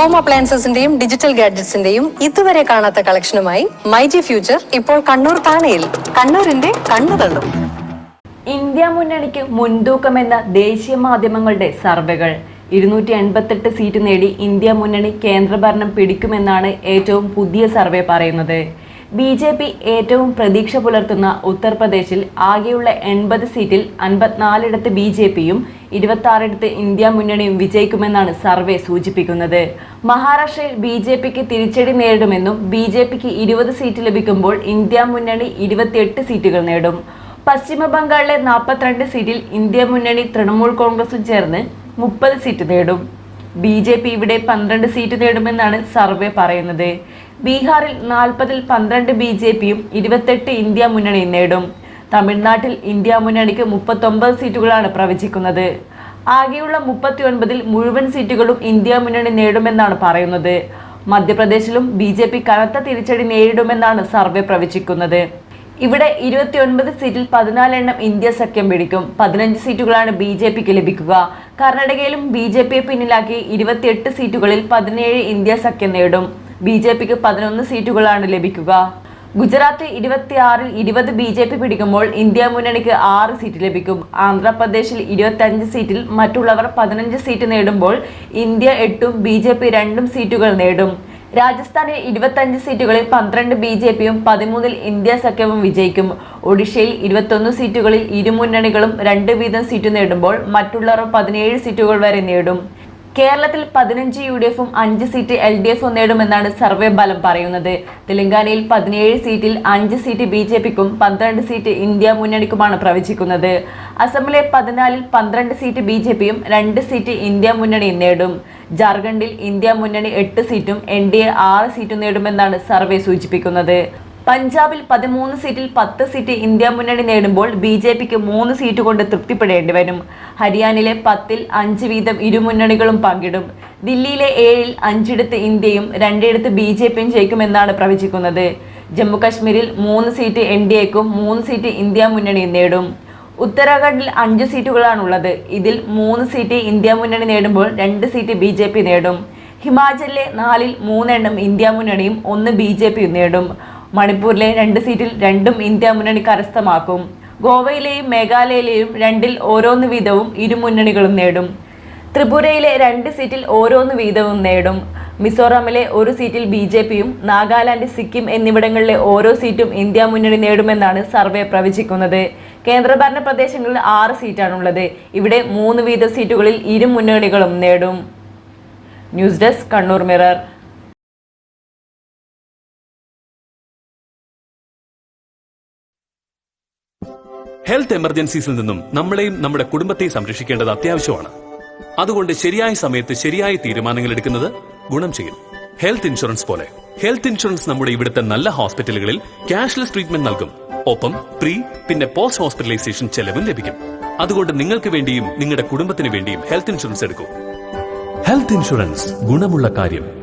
Home അപ്ലയൻസസിന്റെയും digital ഗാഡ്ജറ്റ്സിന്റെയും ഇതുവരെ കാണാത്ത കളക്ഷനുമായി myG future ഇപ്പോൾ കണ്ണൂർ താണയിൽ. കണ്ണൂരിന്റെ കണ്ണു ഇന്ത്യ മുന്നണിക്ക് മുൻതൂക്കമെന്ന ദേശീയ മാധ്യമങ്ങളുടെ സർവേകൾ. ഇരുന്നൂറ്റി എൺപത്തെട്ട് സീറ്റ് നേടി ഇന്ത്യ മുന്നണി കേന്ദ്രഭരണം പിടിക്കുമെന്നാണ് ഏറ്റവും പുതിയ സർവേ പറയുന്നത്. ബി ജെ പി ഏറ്റവും പ്രതീക്ഷ പുലർത്തുന്ന ഉത്തർപ്രദേശിൽ ആകെയുള്ള എൺപത് സീറ്റിൽ അൻപത്തിനാലിടത്ത് ബി ജെ പിയും ഇരുപത്തി ഇന്ത്യ മുന്നണിയും വിജയിക്കുമെന്നാണ് സർവേ സൂചിപ്പിക്കുന്നത്. മഹാരാഷ്ട്രയിൽ ബി ജെ പിക്ക് തിരിച്ചടി നേരിടുമെന്നും ബി ജെ പിക്ക് ഇരുപത് സീറ്റ് ലഭിക്കുമ്പോൾ ഇന്ത്യ മുന്നണി ഇരുപത്തിയെട്ട് സീറ്റുകൾ നേടും. പശ്ചിമ ബംഗാളിലെ നാൽപ്പത്തിരണ്ട് സീറ്റിൽ ഇന്ത്യ മുന്നണി തൃണമൂൽ കോൺഗ്രസും ചേർന്ന് മുപ്പത് സീറ്റ് നേടും. ബി ജെ പി ഇവിടെ പന്ത്രണ്ട് സീറ്റ് നേടുമെന്നാണ് സർവേ പറയുന്നത്. ബീഹാറിൽ നാൽപ്പതിൽ പന്ത്രണ്ട് ബി ജെ പിയും ഇരുപത്തെട്ട് ഇന്ത്യ മുന്നണിയും നേടും. തമിഴ്നാട്ടിൽ ഇന്ത്യ മുന്നണിക്ക് മുപ്പത്തൊമ്പത് സീറ്റുകളാണ് പ്രവചിക്കുന്നത്. ആകെയുള്ള മുപ്പത്തി ഒൻപതിൽ മുഴുവൻ സീറ്റുകളും ഇന്ത്യ മുന്നണി നേടുമെന്നാണ് പറയുന്നത്. മധ്യപ്രദേശിലും ബി ജെ പി കനത്ത തിരിച്ചടി നേരിടുമെന്നാണ് സർവേ പ്രവചിക്കുന്നത്. ഇവിടെ ഇരുപത്തിയൊൻപത് സീറ്റിൽ പതിനാലെണ്ണം ഇന്ത്യ സഖ്യം പിടിക്കും. പതിനഞ്ച് സീറ്റുകളാണ് ബി ജെ പിക്ക് ലഭിക്കുക. കർണാടകയിലും ബി ജെ പിയെ പിന്നിലാക്കി ഇരുപത്തിയെട്ട് സീറ്റുകളിൽ പതിനേഴ് ഇന്ത്യ സഖ്യം നേടും. ബി ജെ പിക്ക് പതിനൊന്ന് സീറ്റുകളാണ് ലഭിക്കുക. ഗുജറാത്തിൽ ഇരുപത്തിയാറിൽ ഇരുപത് ബി ജെ പി പിടിക്കുമ്പോൾ ഇന്ത്യ മുന്നണിക്ക് ആറ് സീറ്റ് ലഭിക്കും. ആന്ധ്രാപ്രദേശിൽ ഇരുപത്തഞ്ച് സീറ്റിൽ മറ്റുള്ളവർ പതിനഞ്ച് സീറ്റ് നേടുമ്പോൾ ഇന്ത്യ എട്ടും ബി ജെ പി രണ്ടും സീറ്റുകൾ നേടും. രാജസ്ഥാനിൽ ഇരുപത്തഞ്ച് സീറ്റുകളിൽ പന്ത്രണ്ട് ബി ജെ പിയും പതിമൂന്നിൽ ഇന്ത്യ സഖ്യവും വിജയിക്കും. ഒഡീഷയിൽ ഇരുപത്തൊന്ന് സീറ്റുകളിൽ ഇരുമുന്നണികളും രണ്ട് വീതം സീറ്റ് നേടുമ്പോൾ മറ്റുള്ളവർ പതിനേഴ് സീറ്റുകൾ വരെ നേടും. കേരളത്തിൽ പതിനഞ്ച് യു ഡി എഫും അഞ്ച് സീറ്റ് എൽ ഡി എഫും നേടുമെന്നാണ് സർവേ ഫലം പറയുന്നത്. തെലങ്കാനയിൽ പതിനേഴ് സീറ്റിൽ അഞ്ച് സീറ്റ് ബി ജെ പിക്കും പന്ത്രണ്ട് സീറ്റ് ഇന്ത്യ മുന്നണിക്കുമാണ് പ്രവചിക്കുന്നത്. അസമിലെ പതിനാലിൽ പന്ത്രണ്ട് സീറ്റ് ബി ജെ പിയും രണ്ട് സീറ്റ് ഇന്ത്യ മുന്നണിയും നേടും. ജാർഖണ്ഡിൽ ഇന്ത്യ മുന്നണി എട്ട് സീറ്റും എൻ ഡി എ ആറ് സീറ്റും നേടുമെന്നാണ് സർവേ സൂചിപ്പിക്കുന്നത്. പഞ്ചാബിൽ പതിമൂന്ന് സീറ്റിൽ പത്ത് സീറ്റ് ഇന്ത്യ മുന്നണി നേടുമ്പോൾ ബി ജെ പിക്ക് മൂന്ന് സീറ്റ് കൊണ്ട് തൃപ്തിപ്പെടേണ്ടി വരും. ഹരിയാനയിലെ പത്തിൽ അഞ്ച് വീതം ഇരുമുന്നണികളും പങ്കിടും. ദില്ലിയിലെ ഏഴിൽ അഞ്ചിടത്ത് ഇന്ത്യയും രണ്ടിടത്ത് ബി ജെ പിയും ജയിക്കുമെന്നാണ് പ്രവചിക്കുന്നത്. ജമ്മുകശ്മീരിൽ മൂന്ന് സീറ്റ് എൻ ഡി എക്കും മൂന്ന് സീറ്റ് ഇന്ത്യ മുന്നണിയും നേടും. ഉത്തരാഖണ്ഡിൽ അഞ്ച് സീറ്റുകളാണുള്ളത്. ഇതിൽ മൂന്ന് സീറ്റ് ഇന്ത്യ മുന്നണി നേടുമ്പോൾ രണ്ട് സീറ്റ് ബി ജെ പി നേടും. ഹിമാചലിലെ നാലിൽ മൂന്നെണ്ണം ഇന്ത്യ മുന്നണിയും ഒന്ന് ബി ജെ പിയും നേടും. മണിപ്പൂരിലെ രണ്ട് സീറ്റിൽ രണ്ടും ഇന്ത്യ മുന്നണി കരസ്ഥമാക്കും. ഗോവയിലെയും മേഘാലയയിലെയും രണ്ടിൽ ഓരോന്ന് വീതവും ഇരു മുന്നണികളും നേടും. ത്രിപുരയിലെ രണ്ട് സീറ്റിൽ ഓരോന്ന് വീതവും നേടും. മിസോറാമിലെ ഒരു സീറ്റിൽ ബി ജെ പിയും നാഗാലാൻഡ് സിക്കിം എന്നിവിടങ്ങളിലെ ഓരോ സീറ്റും ഇന്ത്യ മുന്നണി നേടുമെന്നാണ് സർവേ പ്രവചിക്കുന്നത്. കേന്ദ്രഭരണ പ്രദേശങ്ങളിൽ ആറ് സീറ്റാണുള്ളത്. ഇവിടെ മൂന്ന് വീത സീറ്റുകളിൽ ഇരു മുന്നണികളും നേടും. News desk Kannur mirror. Health എമർജൻസീസിൽ നിന്നും നമ്മളെയും നമ്മുടെ കുടുംബത്തെയും സംരക്ഷിക്കേണ്ടത് അത്യാവശ്യമാണ്. അതുകൊണ്ട് ശരിയായ സമയത്ത് ശരിയായ തീരുമാനങ്ങൾ എടുക്കുന്നത് ഗുണം ചെയ്യും. ഹെൽത്ത് ഇൻഷുറൻസ് പോലെ. ഹെൽത്ത് ഇൻഷുറൻസ് നമ്മുടെ ഇവിടുത്തെ നല്ല ഹോസ്പിറ്റലുകളിൽ ക്യാഷ്ലെസ് ട്രീറ്റ്മെന്റ് നൽകും. ഒപ്പം പ്രീ പിന്നെ പോസ്റ്റ് ഹോസ്പിറ്റലൈസേഷൻ ചെലവും ലഭിക്കും. അതുകൊണ്ട് നിങ്ങൾക്ക് വേണ്ടിയും നിങ്ങളുടെ കുടുംബത്തിന് വേണ്ടിയും ഹെൽത്ത് ഇൻഷുറൻസ് എടുക്കൂ. ഹെൽത്ത് ഇൻഷുറൻസ് ഗുണമുള്ള കാര്യം.